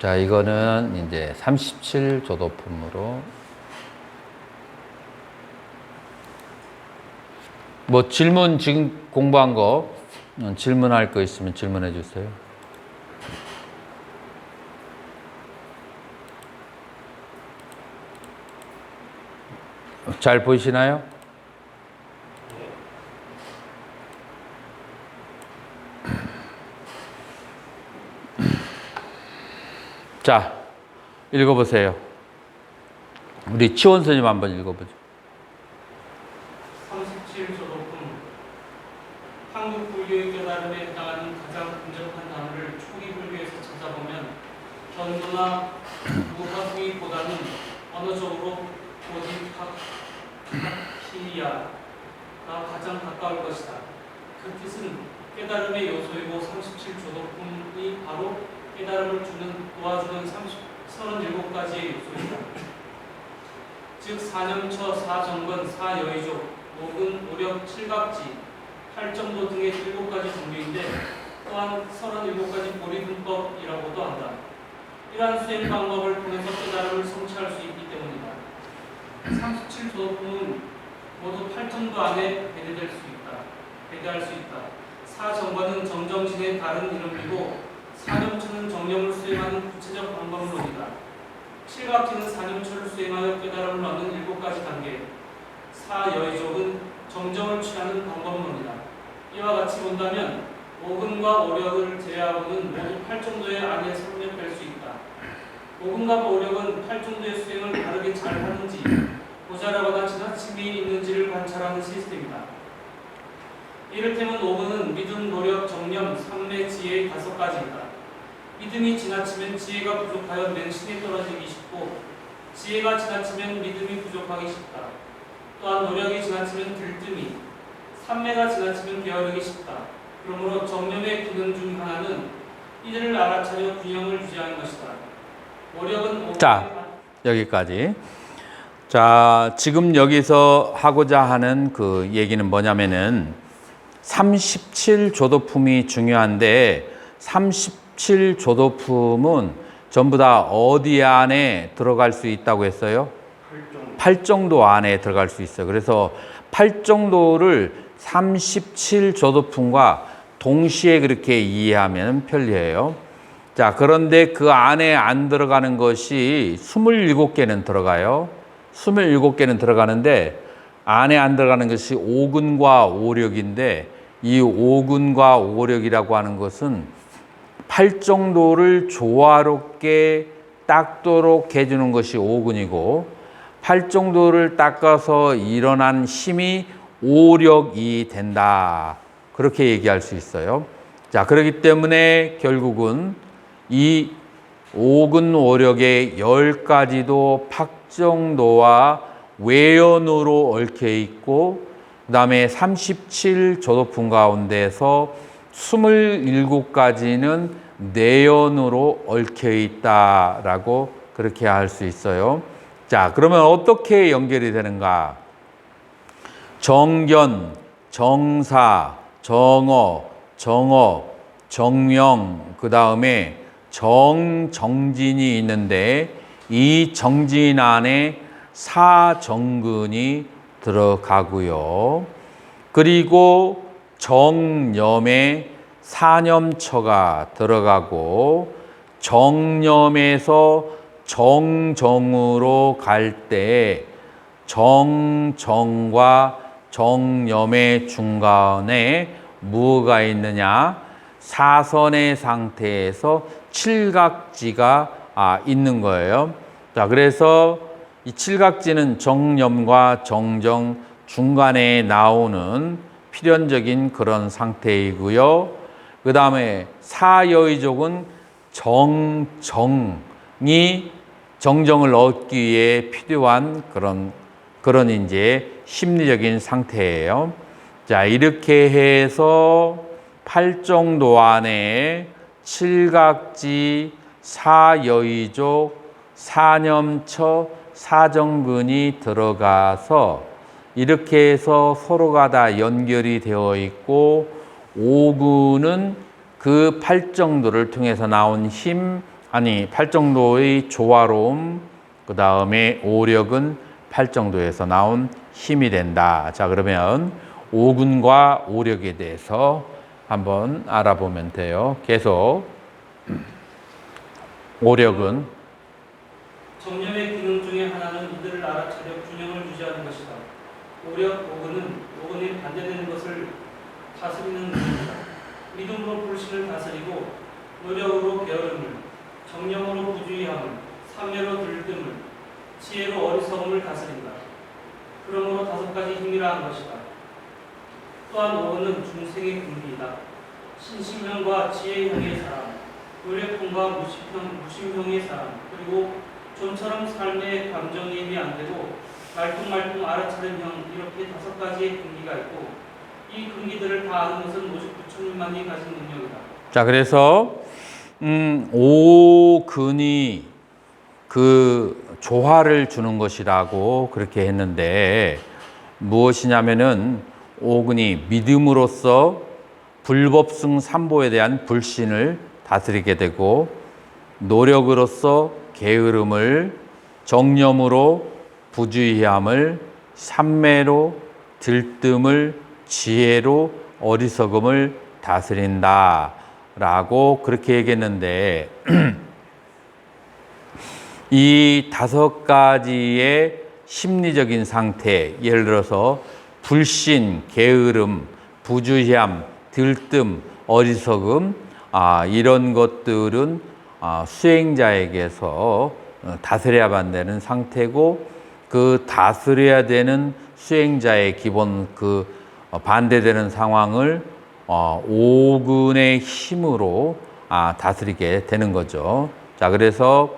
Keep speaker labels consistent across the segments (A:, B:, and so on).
A: 자, 이거는 이제 37 조도품으로 뭐 질문 지금 공부한 거 음, 질문할 거 있으면 질문해 주세요. 잘 보이시나요? 자, 읽어보세요. 우리 치원 선생님 한번 읽어보죠.
B: 37조도품 한국 불교의 깨달음에 해당하는 가장 근접한 단어를 초기 불교에서 찾아보면 견도나 무하구이보다는 언어적으로 보디카키야가 가장 가까울 것이다. 그 뜻은 깨달음의 요소이고 37조도품이 바로 깨달음을 주는 도와주는 30, 37가지의 요소이다. 즉 사념처, 사정근, 사여의족, 목은, 오력, 칠각지, 팔정도 등의 일곱 가지 종류인데 또한 37가지 보리분법이라고도 한다. 이러한 수행 방법을 통해서 깨달음을 성취할 수 있기 때문이다. 37조도품은 모두 팔정도 안에 배제될 수 있다. 배제할 수 있다. 사정관은 정정신의 다른 이름이고 사념처는 정념을 수행하는 구체적 방법론이다. 칠각지는 사념처를 수행하여 깨달음을 얻는 일곱 가지 단계. 사여의족은 정정을 취하는 방법론이다. 이와 같이 본다면 오근과 오력을 제외하고는 모두 팔정도의 안에 성립될 수 있다. 오근과 오력은 팔정도의 수행을 바르게 잘 하는지 모자라거나 지나침이 있는지를 관찰하는 시스템이다. 이를테면 오근은 믿음, 노력, 정념, 삼매, 지혜의 다섯 가지이다. 믿음이 지나치면 지혜가 부족하여 맹신이 떨어지기 쉽고 지혜가 지나치면 믿음이 부족하기 쉽다. 또한 노력이 지나치면 들뜸이, 삼매가 지나치면 게으르기 쉽다. 그러므로 정념의 기능 중 하나는 이들을 알아차려 균형을 유지하는 것이다. 오근의
A: 자. 여기까지. 자, 지금 여기서 하고자 하는 그 얘기는 뭐냐면은 37 조도품이 중요한데 37 조도품은 전부 다 어디 안에 들어갈 수 있다고 했어요? 팔정도 안에 들어갈 수 있어요. 그래서 팔정도를 37조도품과 동시에 그렇게 이해하면 편리해요. 자, 그런데 그 안에 안 들어가는 것이 27개는 들어가요. 27개는 들어가는데 안에 안 들어가는 것이 오근과 오력인데 이 오근과 오력이라고 하는 것은 팔 정도를 조화롭게 닦도록 해주는 것이 오근이고 팔 정도를 닦아서 일어난 힘이 오력이 된다. 그렇게 얘기할 수 있어요. 자, 그렇기 때문에 결국은 이 오근 오력의 열 가지도 팍정도와 외연으로 얽혀 있고 그다음에 37 조도품 가운데서 27가지는 내연으로 얽혀 있다라고 그렇게 할 수 있어요. 자, 그러면 어떻게 연결이 되는가? 정견, 정사, 정어, 정어, 정명, 그 다음에 정정진이 있는데 이 정진 안에 사정근이 들어가고요. 그리고 정념에 사념처가 들어가고 정념에서 정정으로 갈 때 정정과 정념의 중간에 무가 있느냐? 사선의 상태에서 칠각지가 아, 있는 거예요. 자, 그래서 이 칠각지는 정념과 정정 중간에 나오는 필연적인 그런 상태이고요. 그 다음에 사여의족은 정정이 정정을 얻기 위해 필요한 그런 그런 이제 심리적인 상태예요. 자, 이렇게 해서 팔정도 안에 칠각지, 사여의족, 사념처, 사정근이 들어가서 이렇게 해서 서로가 다 연결이 되어 있고 오근은 그 팔정도를 통해서 나온 힘 아니 팔정도의 조화로움 그 다음에 오력은 팔정도에서 나온 힘이 된다. 자 그러면 오군과 오력에 대해서 한번 알아보면 돼요. 계속 오력은
B: 정념의 기능 중에 하나는 이들을 알아차려 균형을 유지하는 것이다. 오력, 오근은 오근에 반대되는 것을 다스리는. 믿음으로 불신을 다스리고 노력으로 게으름을, 정념으로 부주의함을, 삼매로 들뜸을, 지혜로 어리석음을 다스린다. 그러므로 다섯 가지 힘이라 한 것이다. 또한 오근은 중생의 근기이다. 신심형과 지혜형의 사람, 노력형과 무심형, 무심형의 사람, 그리고 좀처럼 삶의 감정이입이 안 되고 말똥말똥 알아차는 형 이렇게 다섯 가지의 근기가 있고 이 근기들을 다 아는 것은 오직 부처님만이 가진 능력이다.
A: 자 그래서 음, 오근이 그 조화를 주는 것이라고 그렇게 했는데 무엇이냐면은 오근이 믿음으로써 불법승 삼보에 대한 불신을 다스리게 되고 노력으로서 게으름을 정념으로 부주의함을 삼매로 들뜸을 지혜로 어리석음을 다스린다 라고 그렇게 얘기했는데 이 다섯 가지의 심리적인 상태 예를 들어서 불신, 게으름, 부주의함, 들뜸, 어리석음 아, 이런 것들은 아, 수행자에게서 어, 다스려야만 되는 상태고 그 다스려야 되는 수행자의 기본 그 어, 반대되는 상황을 어, 오근의 힘으로 아, 다스리게 되는 거죠. 자, 그래서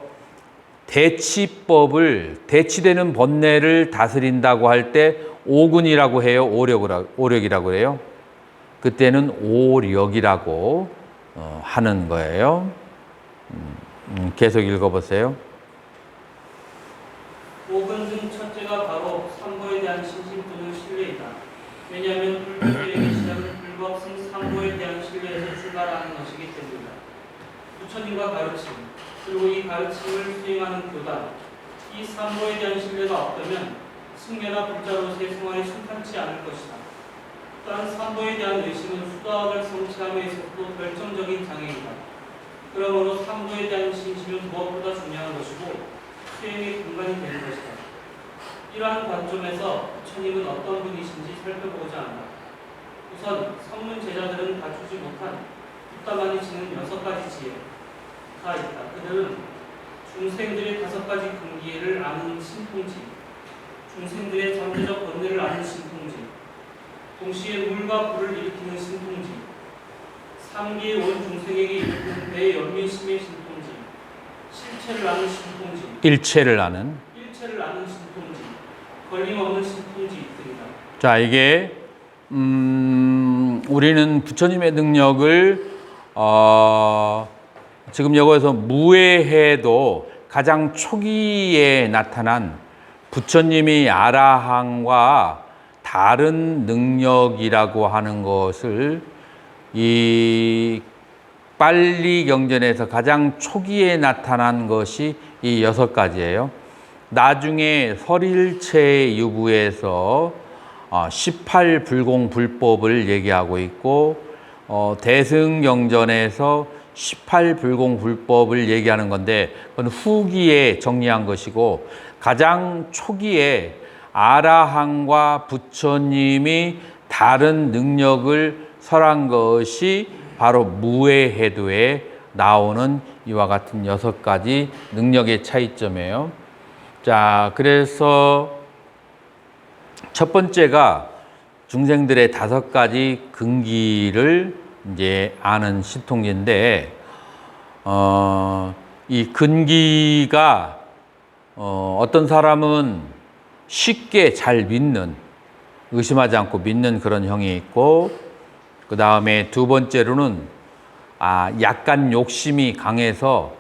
A: 대치법을 대치되는 번뇌를 다스린다고 할 때 오근이라고 해요. 오력이라고 해요. 그때는 오력이라고 어, 하는 거예요. 음, 음, 계속 읽어보세요.
B: 부처님과 가르침, 그리고 이 가르침을 수행하는 교단, 이 삼보에 대한 신뢰가 없다면 승려나 불자로서의 생활이 순탄치 않을 것이다. 또한 삼보에 대한 의심은 수도학을 성취함에 있어서도 결정적인 장애이다. 그러므로 삼보에 대한 신심은 무엇보다 중요한 것이고 수행의 근간이 되는 것이다. 이러한 관점에서 부처님은 어떤 분이신지 살펴보고자 한다. 우선 성문 제자들은 갖추지 못한 뒷담화니 지는 여섯 가지 지혜 가 있다. 그들은 중생들의 다섯 가지 근기를 아는 신통지, 중생들의 잠재적 본능을 아는 신통지, 동시에 물과 불을 일으키는 신통지, 삼기의 온 중생에게 일으키는 배의 연민심의 신통지, 실체를 아는 신통지,
A: 일체를 아는.
B: 일체를 아는 신통지, 걸림없는 신통지 등이다.
A: 자, 이게 음, 우리는 부처님의 능력을 어, 지금 여기서 무해해도 가장 초기에 나타난 부처님이 아라한과 다른 능력이라고 하는 것을 이 빨리 경전에서 가장 초기에 나타난 것이 이 여섯 가지예요. 나중에 설일체 유부에서 어, 18불공 불법을 얘기하고 있고 어, 대승 경전에서 18불공 불법을 얘기하는 건데 그건 후기에 정리한 것이고 가장 초기에 아라한과 부처님이 다른 능력을 설한 것이 바로 무해해도에 나오는 이와 같은 여섯 가지 능력의 차이점이에요. 자, 그래서 첫 번째가 중생들의 다섯 가지 근기를 이제 아는 신통지인데, 어, 이 근기가 어, 어떤 사람은 쉽게 잘 믿는, 의심하지 않고 믿는 그런 형이 있고, 그 다음에 두 번째로는 아, 약간 욕심이 강해서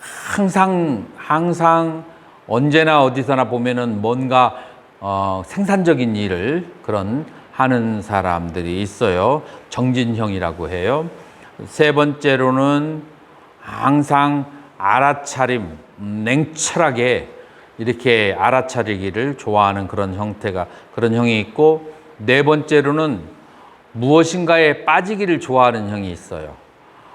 A: 항상, 항상 언제나 어디서나 보면은 뭔가 어, 생산적인 일을 그런 하는 사람들이 있어요. 정진형이라고 해요. 세 번째로는 항상 알아차림, 음, 냉철하게 이렇게 알아차리기를 좋아하는 그런 형태가 그런 형이 있고 네 번째로는 무엇인가에 빠지기를 좋아하는 형이 있어요.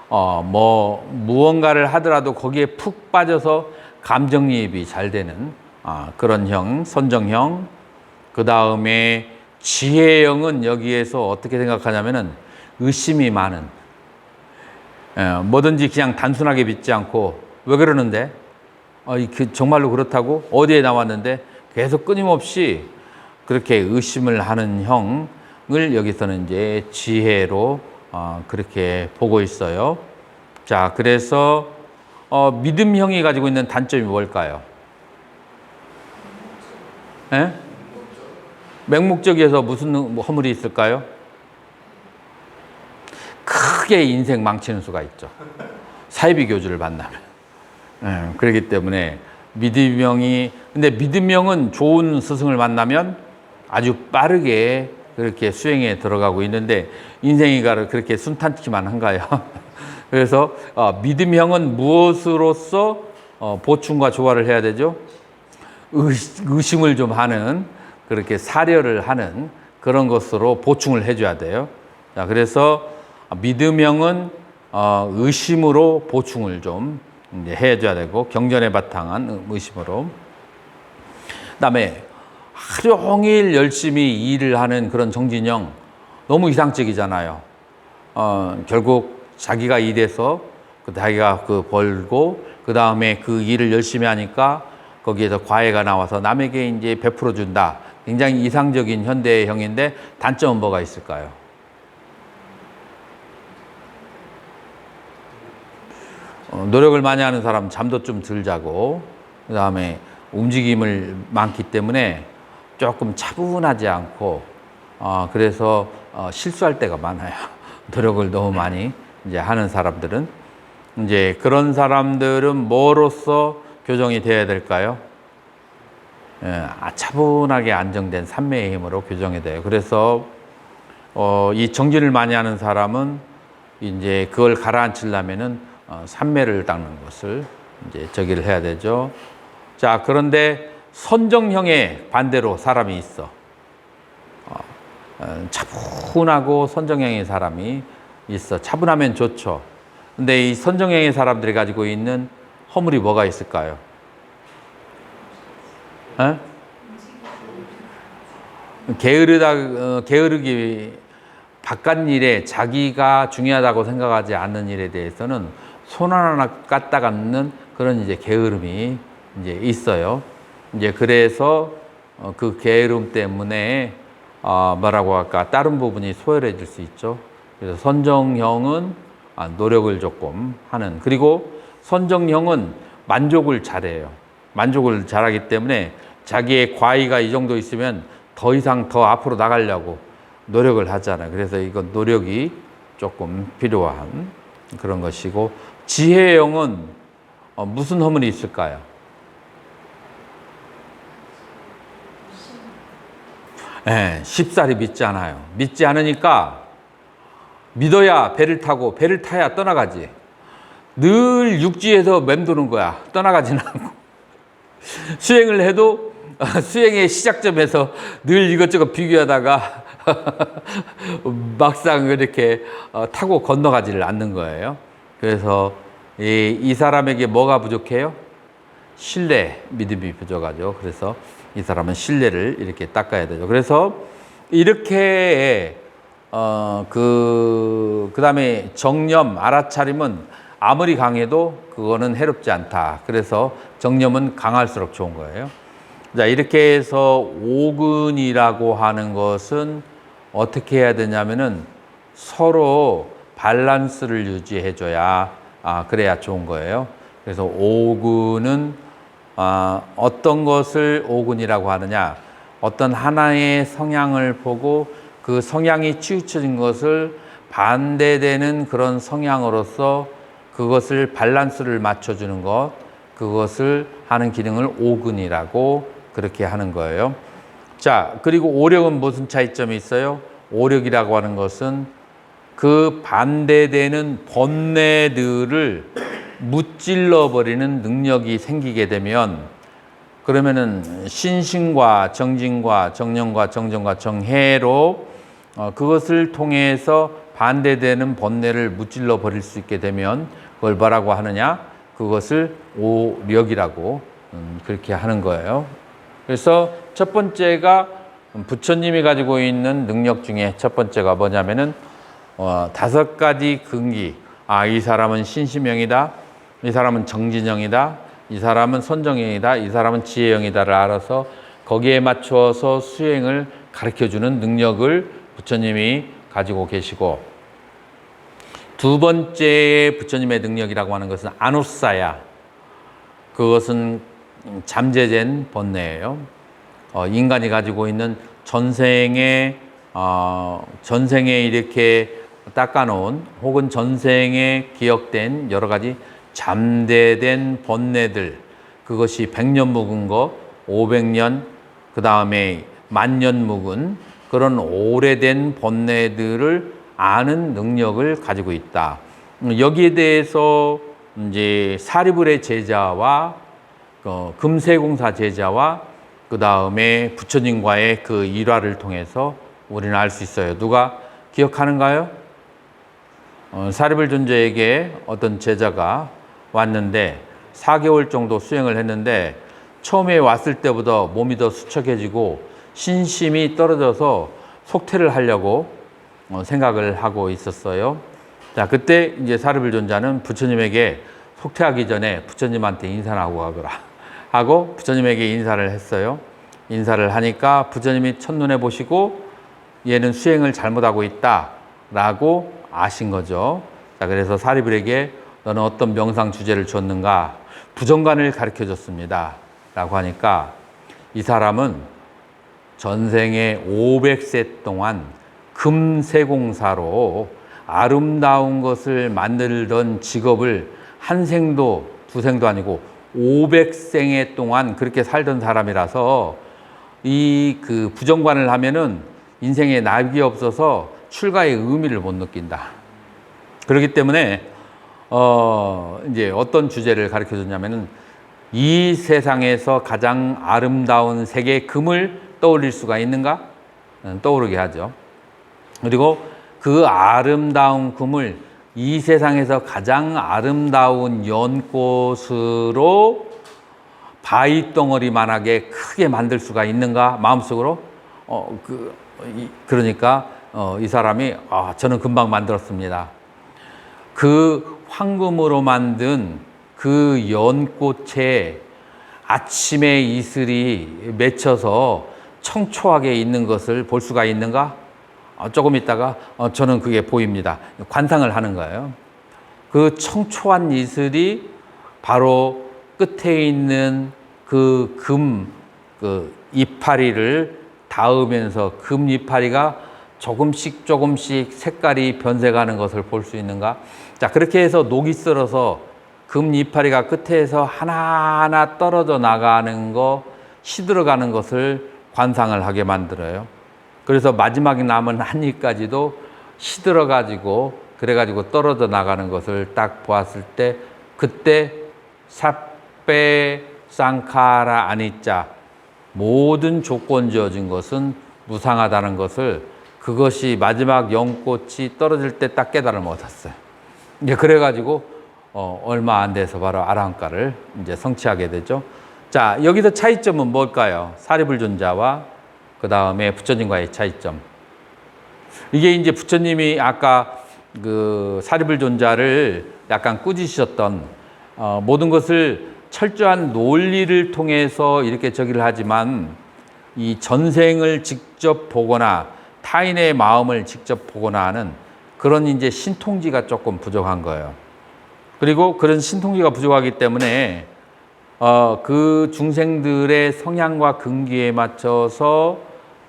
A: 어, 뭐 무언가를 하더라도 거기에 푹 빠져서 감정이입이 잘 되는 아, 그런 형, 선정형. 그 다음에 지혜형은 여기에서 어떻게 생각하냐면은 의심이 많은 예, 뭐든지 그냥 단순하게 믿지 않고 왜 그러는데 어, 이그 정말로 그렇다고 어디에 나왔는데 계속 끊임없이 그렇게 의심을 하는 형을 여기서는 이제 지혜로 어, 그렇게 보고 있어요. 자, 그래서 어, 믿음 형이 가지고 있는 단점이 뭘까요? 예? 맹목적에서 무슨 허물이 있을까요? 크게 인생 망치는 수가 있죠. 사이비 교주를 만나면. 예, 그렇기 때문에 믿음형이 근데 믿음형은 좋은 스승을 만나면 아주 빠르게 그렇게 수행에 들어가고 있는데 인생이 가를 그렇게 순탄치만 한가요? 그래서 어, 믿음형은 무엇으로서 어, 보충과 조화를 해야 되죠? 의, 의심을 좀 하는 그렇게 사려를 하는 그런 것으로 보충을 해줘야 돼요. 자, 그래서 믿음형은 어, 의심으로 보충을 좀 해줘야 되고 경전에 바탕한 의심으로. 그다음에 하루 종일 열심히 일을 하는 그런 정진영 너무 이상적이잖아요. 어, 결국 자기가 일해서 그 자기가 그 벌고 그 다음에 그 일을 열심히 하니까 거기에서 과외가 나와서 남에게 이제 베풀어 준다. 굉장히 이상적인 현대형인데 단점은 뭐가 있을까요? 어, 노력을 많이 하는 사람 잠도 좀 덜 자고 그 다음에 움직임을 많기 때문에 조금 차분하지 않고 어, 그래서 어, 실수할 때가 많아요. 노력을 너무 많이 이제 하는 사람들은 이제 그런 사람들은 뭐로서 교정이 되어야 될까요? 예, 아, 차분하게 안정된 삼매의 힘으로 교정이 돼요. 그래서 어, 이 정진을 많이 하는 사람은 이제 그걸 가라앉히려면은 어, 삼매를 닦는 것을 이제 저기를 해야 되죠. 자, 그런데 선정형의 반대로 사람이 있어. 어, 어, 차분하고 선정형의 사람이 있어. 차분하면 좋죠. 근데 이 선정형의 사람들이 가지고 있는 허물이 뭐가 있을까요? 에? 게으르다, 어, 게으르기, 바깥 일에 자기가 중요하다고 생각하지 않는 일에 대해서는 손 하나 까딱 않는 그런 이제 게으름이 이제 있어요. 이제 그래서 어, 그 게으름 때문에 어, 뭐라고 할까 다른 부분이 소홀해질 수 있죠. 그래서 선정형은 아, 노력을 조금 하는 그리고 선정형은 만족을 잘해요. 만족을 잘하기 때문에 자기의 과의가 이 정도 있으면 더 이상 더 앞으로 나가려고 노력을 하잖아요. 그래서 이건 노력이 조금 필요한 그런 것이고 지혜형은 어, 무슨 허물이 있을까요? 예, 쉽사리 믿지 않아요. 믿지 않으니까 믿어야 배를 타고 배를 타야 떠나가지. 늘 육지에서 맴도는 거야. 떠나가지는 않고. 수행을 해도 수행의 시작점에서 늘 이것저것 비교하다가 막상 이렇게 어, 타고 건너가지를 않는 거예요. 그래서 이, 이 사람에게 뭐가 부족해요? 신뢰, 믿음이 부족하죠. 그래서 이 사람은 신뢰를 이렇게 닦아야 되죠. 그래서 이렇게 어, 그, 그 다음에 정념, 알아차림은 아무리 강해도 그거는 해롭지 않다. 그래서 정념은 강할수록 좋은 거예요. 자, 이렇게 해서 오근이라고 하는 것은 어떻게 해야 되냐면은 서로 밸런스를 유지해 줘야 아, 그래야 좋은 거예요. 그래서 오근은 아, 어떤 것을 오근이라고 하느냐? 어떤 하나의 성향을 보고 그 성향이 치우쳐진 것을 반대되는 그런 성향으로서 그것을 밸런스를 맞춰 주는 것, 그것을 하는 기능을 오근이라고 그렇게 하는 거예요. 자, 그리고 오력은 무슨 차이점이 있어요? 오력이라고 하는 것은 그 반대되는 번뇌들을 무찔러 버리는 능력이 생기게 되면 그러면은 신신과 정진과 정령과 정정과 정해로 어, 그것을 통해서 반대되는 번뇌를 무찔러 버릴 수 있게 되면 그걸 뭐라고 하느냐? 그것을 오력이라고 음, 그렇게 하는 거예요. 그래서 첫 번째가 부처님이 가지고 있는 능력 중에 첫 번째가 뭐냐면은 어, 다섯 가지 근기. 아, 이 사람은 신심형이다. 이 사람은 정진형이다. 이 사람은 선정형이다. 이 사람은 지혜형이다를 알아서 거기에 맞추어서 수행을 가르쳐 주는 능력을 부처님이 가지고 계시고 두 번째 부처님의 능력이라고 하는 것은 아누사야. 그것은 잠재된 번뇌예요. 어, 인간이 가지고 있는 전생에 어, 전생에 이렇게 닦아놓은 혹은 전생에 기억된 여러 가지 잠재된 번뇌들 그것이 100년 묵은 거, 500년 그 다음에 만년 묵은 그런 오래된 번뇌들을 아는 능력을 가지고 있다. 음, 여기에 대해서 이제 사리불의 제자와 어, 금세공사 제자와 그 다음에 부처님과의 그 일화를 통해서 우리는 알 수 있어요. 누가 기억하는가요? 어, 사리불 존재에게 어떤 제자가 왔는데 4개월 정도 수행을 했는데 처음에 왔을 때보다 몸이 더 수척해지고 신심이 떨어져서 속퇴를 하려고 어, 생각을 하고 있었어요. 자, 그때 이제 사르빌 존자는 부처님에게 속퇴하기 전에 부처님한테 인사를 하고 가거라 하고 부처님에게 인사를 했어요. 인사를 하니까 부처님이 첫눈에 보시고 얘는 수행을 잘못하고 있다 라고 아신 거죠. 자, 그래서 사리불에게 너는 어떤 명상 주제를 줬는가? 부정관을 가르쳐 줬습니다. 라고 하니까 이 사람은 전생에 500세 동안 금세공사로 아름다운 것을 만들던 직업을 한 생도 두 생도 아니고 500생에 동안 그렇게 살던 사람이라서 이 그 부정관을 하면은 인생에 낙이 없어서 출가의 의미를 못 느낀다. 그렇기 때문에 어 이제 어떤 주제를 가르쳐 줬냐면은 이 세상에서 가장 아름다운 세계 금을 떠올릴 수가 있는가? 음, 떠오르게 하죠. 그리고 그 아름다운 금을 이 세상에서 가장 아름다운 연꽃으로 바위 덩어리만하게 크게 만들 수가 있는가 마음속으로 어 그 그러니까 어, 이 사람이 아 저는 금방 만들었습니다. 그 황금으로 만든 그 연꽃에 아침에 이슬이 맺혀서 청초하게 있는 것을 볼 수가 있는가? 어, 조금 있다가 어, 저는 그게 보입니다. 관상을 하는 거예요. 그 청초한 이슬이 바로 끝에 있는 그 금, 그 이파리를 닿으면서 금 이파리가 조금씩 조금씩 색깔이 변색하는 것을 볼 수 있는가? 자, 그렇게 해서 녹이 쓸어서 금 이파리가 끝에서 하나하나 떨어져 나가는 거, 시들어가는 것을 관상을 하게 만들어요. 그래서 마지막에 남은 한 입까지도 시들어 가지고, 그래 가지고 떨어져 나가는 것을 딱 보았을 때, 그때 삽배 쌍카라 아니자 모든 조건 지어진 것은 무상하다는 것을 그것이 마지막 연꽃이 떨어질 때 딱 깨달음 얻었어요. 이제 그래 가지고 어, 얼마 안 돼서 바로 아랑가를 이제 성취하게 되죠. 자 여기서 차이점은 뭘까요? 사리불존자와 그 다음에 부처님과의 차이점. 이게 이제 부처님이 아까 그 사리불 존자를 약간 꾸짖으셨던 어, 모든 것을 철저한 논리를 통해서 이렇게 저기를 하지만 이 전생을 직접 보거나 타인의 마음을 직접 보거나 하는 그런 이제 신통지가 조금 부족한 거예요. 그리고 그런 신통지가 부족하기 때문에 어, 그 중생들의 성향과 근기에 맞춰서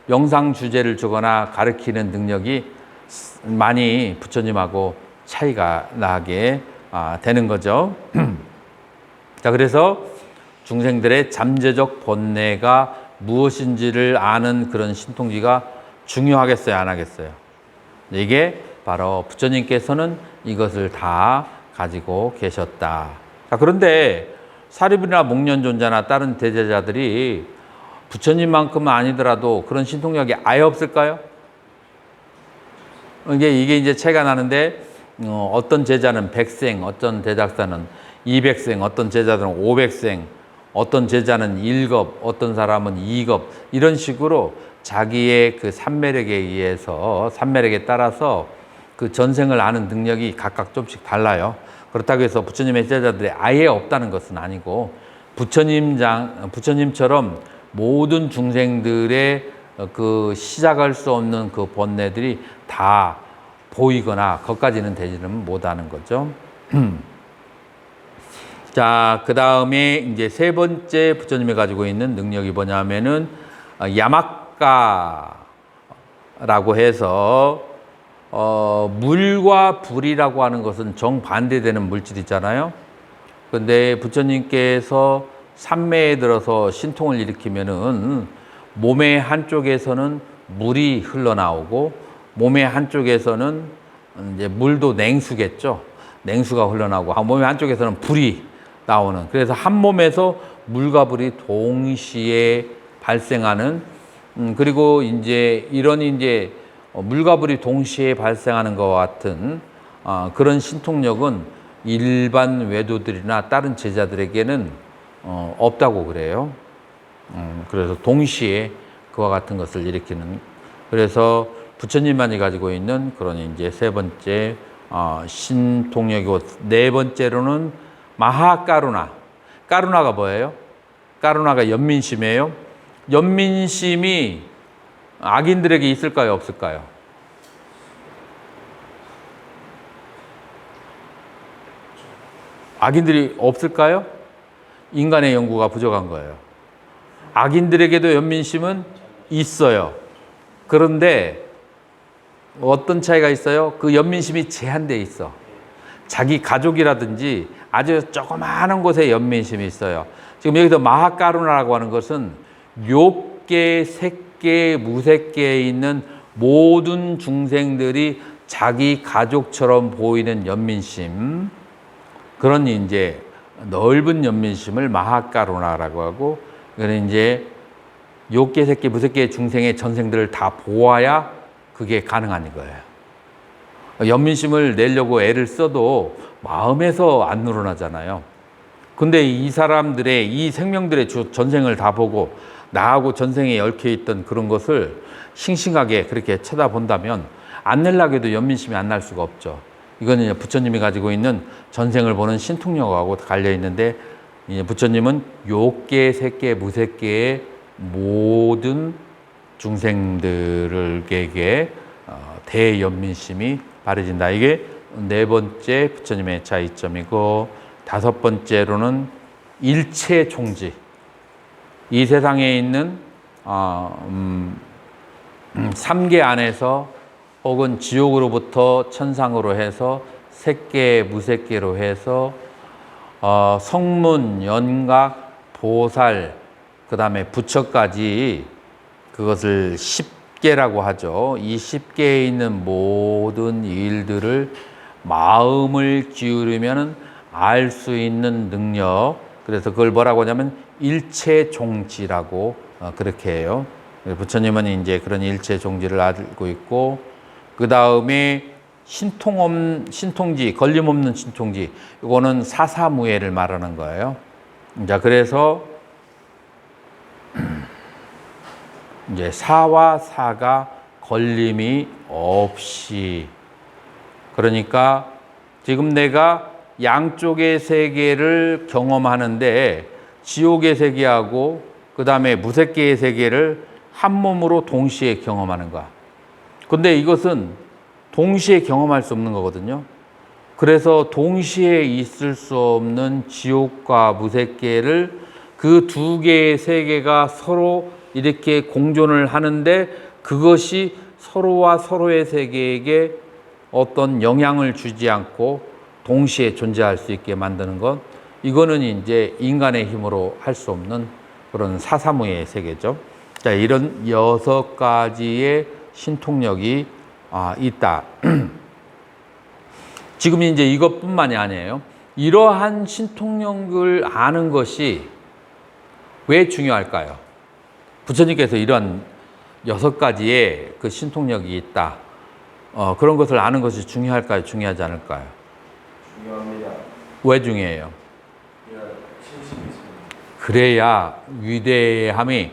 A: 영상 주제를 주거나 가르치는 능력이 많이 부처님하고 차이가 나게 아, 되는 거죠. 자, 그래서 중생들의 잠재적 본뇌가 무엇인지를 아는 그런 신통지가 중요하겠어요, 안 하겠어요? 이게 바로 부처님께서는 이것을 다 가지고 계셨다. 자, 그런데 사립이나 목련존자나 다른 대제자들이 부처님만큼은 아니더라도 그런 신통력이 아예 없을까요? 이게, 이게 이제 차이가 나는데, 어, 어떤 제자는 백생, 어떤 대작사는 200생, 어떤 제자들은 500생, 어떤 제자는 1겁, 어떤 사람은 2겁, 이런 식으로 자기의 그 산매력에 의해서, 산매력에 따라서 그 전생을 아는 능력이 각각 좀씩 달라요. 그렇다고 해서 부처님의 제자들이 아예 없다는 것은 아니고, 부처님 장, 부처님처럼 모든 중생들의 어, 그 시작할 수 없는 그 번뇌들이 다 보이거나 거기까지는 되지는 못하는 거죠. 자, 그 다음에 이제 세 번째 부처님이 가지고 있는 능력이 뭐냐면은 어, 야마가라고 해서 어, 물과 불이라고 하는 것은 정반대되는 물질이잖아요. 근데 부처님께서 산매에 들어서 신통을 일으키면은 몸의 한쪽에서는 물이 흘러나오고 몸의 한쪽에서는 이제 물도 냉수겠죠. 냉수가 흘러나오고 아, 몸의 한쪽에서는 불이 나오는 그래서 한 몸에서 물과 불이 동시에 발생하는 음, 그리고 이제 이런 이제 어, 물과 불이 동시에 발생하는 것과 같은 어, 그런 신통력은 일반 외도들이나 다른 제자들에게는 어, 없다고 그래요. 음, 그래서 동시에 그와 같은 것을 일으키는 그래서 부처님만이 가지고 있는 그런 이제 세 번째 어, 신통력이고 네 번째로는 마하까루나 까루나가 뭐예요? 까루나가 연민심이에요. 연민심이 악인들에게 있을까요, 없을까요? 악인들이 없을까요? 인간의 연구가 부족한 거예요. 악인들에게도 연민심은 있어요. 그런데 어떤 차이가 있어요? 그 연민심이 제한돼 있어. 자기 가족이라든지 아주 조그마한 곳에 연민심이 있어요. 지금 여기서 마하까루나라고 하는 것은 욕계, 색계, 무색계에 있는 모든 중생들이 자기 가족처럼 보이는 연민심, 그런 이제 넓은 연민심을 마하까루나라고 하고, 그는 이제 욕계, 색계, 무색계 중생의 전생들을 다 보아야 그게 가능한 거예요. 연민심을 내려고 애를 써도 마음에서 안 늘어나잖아요. 근데 이 사람들의 이 생명들의 주- 전생을 다 보고 나하고 전생에 얽혀 있던 그런 것을 싱싱하게 그렇게 쳐다본다면 안 내려고도 연민심이 안 날 수가 없죠. 이거는 부처님이 가지고 있는 전생을 보는 신통력하고 달려 있는데 부처님은 욕계, 색계, 무색계의 모든 중생들에게 어, 대연민심이 바래진다. 이게 네 번째 부처님의 차이점이고 다섯 번째로는 일체 총지. 이 세상에 있는 어, 음, 음, 삼계 안에서 혹은 지옥으로부터 천상으로 해서 색계, 무색계로 해서 어, 성문, 연각, 보살, 그 다음에 부처까지 그것을 십계라고 하죠. 이 십계에 있는 모든 일들을 마음을 기울이면 알 수 있는 능력. 그래서 그걸 뭐라고 하냐면 일체 종지라고 어, 그렇게 해요. 부처님은 이제 그런 일체 종지를 알고 있고 그 다음에 신통 없 신통지 걸림없는 신통지 이거는 사사무예를 말하는 거예요. 자 그래서 이제 사와 사가 걸림이 없이 그러니까 지금 내가 양쪽의 세계를 경험하는데 지옥의 세계하고 그 다음에 무색계의 세계를 한 몸으로 동시에 경험하는 거야. 근데 이것은 동시에 경험할 수 없는 거거든요. 그래서 동시에 있을 수 없는 지옥과 무색계를 그 두 개의 세계가 서로 이렇게 공존을 하는데 그것이 서로와 서로의 세계에게 어떤 영향을 주지 않고 동시에 존재할 수 있게 만드는 것 이거는 이제 인간의 힘으로 할 수 없는 그런 사사무의 세계죠. 자, 이런 여섯 가지의 신통력이 아, 있다. 지금 이제 이것뿐만이 아니에요. 이러한 신통력을 아는 것이 왜 중요할까요? 부처님께서 이러한 여섯 가지의 그 신통력이 있다. 어, 그런 것을 아는 것이 중요할까요? 중요하지 않을까요?
C: 중요합니다.
A: 왜 중요해요?
C: 있습니다.
A: 그래야 위대함이 이,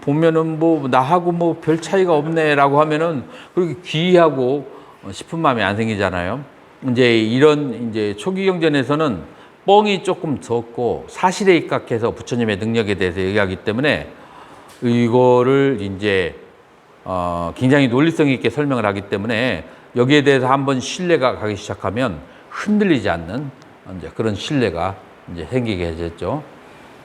A: 보면은 뭐 나하고 뭐 별 차이가 없네라고 하면은 그렇게 귀하고 싶은 마음이 안 생기잖아요. 이제 이런 이제 초기 경전에서는 뻥이 조금 적고 사실에 입각해서 부처님의 능력에 대해서 얘기하기 때문에 이거를 이제 어, 굉장히 논리성 있게 설명을 하기 때문에 여기에 대해서 한번 신뢰가 가기 시작하면 흔들리지 않는 이제 그런 신뢰가 이제 생기게 되죠.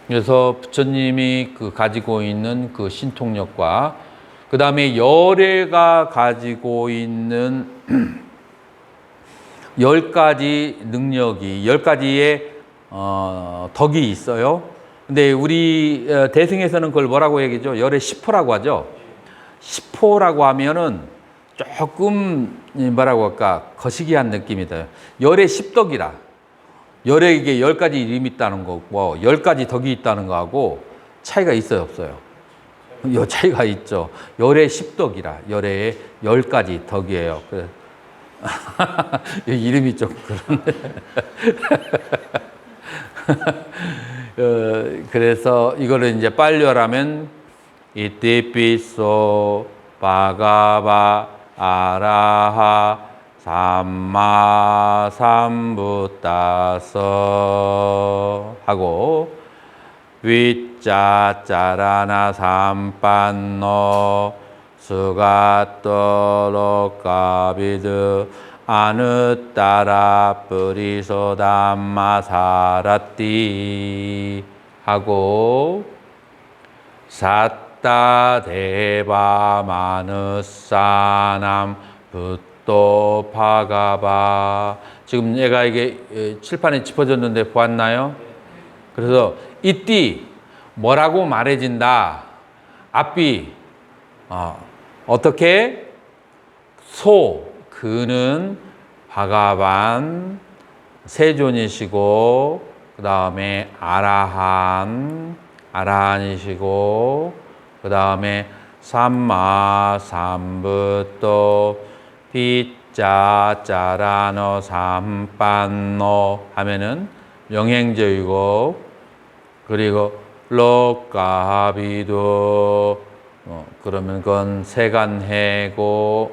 A: 그래서 부처님이 그 가지고 있는 그 신통력과 그 다음에 열애가 가지고 있는 열 가지 능력이 열 가지의 어, 덕이 있어요. 근데 우리 어, 대승에서는 그걸 뭐라고 얘기죠? 열의 10호라고 하죠. 10호라고 하면은 조금 이 뭐라고 할까 거시기한 느낌이다. 열의 10덕이라. 열에 이게 열 가지 이름이 있다는 거고 열 가지 덕이 있다는 거하고 차이가 있어요 없어요? 요 차이가 있죠. 열의 10덕이라. 열의 열 가지 덕이에요. 그래. 이름이 좀 그런데. 어, 그래서 이거를 이제 빨려라면 이티피소 바가바 아라하 삼마 삼부따서 하고 위짜짜라나 삼빤노 수가또로까비드 아느따라 뿌리소담마사라띠 하고 사따 대바 마느사남 붓 도 파가바. 지금 얘가 이게 에, 칠판에 짚어졌는데 보았나요? 그래서 이띠 뭐라고 말해진다. 앞비 어, 어떻게? 소 그는 바가반 세존이시고 그 다음에 아라한 아라한이시고 그 다음에 삼마 삼부또 피자 짜라노 삼빤노 하면은 영행제이고 그리고 로까비도 어, 그러면 그건 세간해고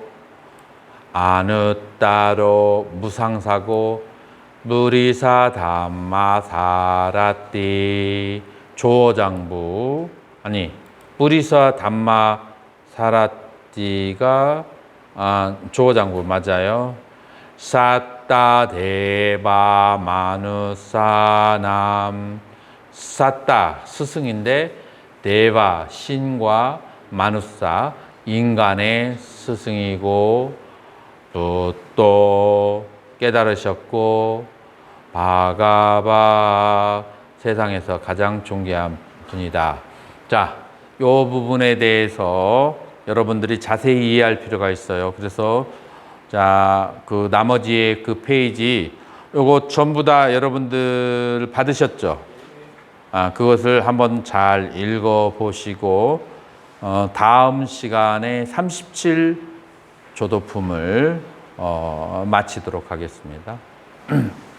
A: 아느따로 무상사고 무리사 담마사라띠. 조장부. 아니 무리사 담마사라띠가 아, 조장부 맞아요. 사따 대바 마누사남 사따 스승인데 대바 신과 마누사 인간의 스승이고 또, 또 깨달으셨고 바가바 세상에서 가장 존귀한 분이다. 자, 요 부분에 대해서 여러분들이 자세히 이해할 필요가 있어요. 그래서 자, 그 나머지의 그 페이지 요거 전부 다 여러분들 받으셨죠? 아, 그것을 한번 잘 읽어 보시고 어, 다음 시간에 37 조도품을 어, 마치도록 하겠습니다.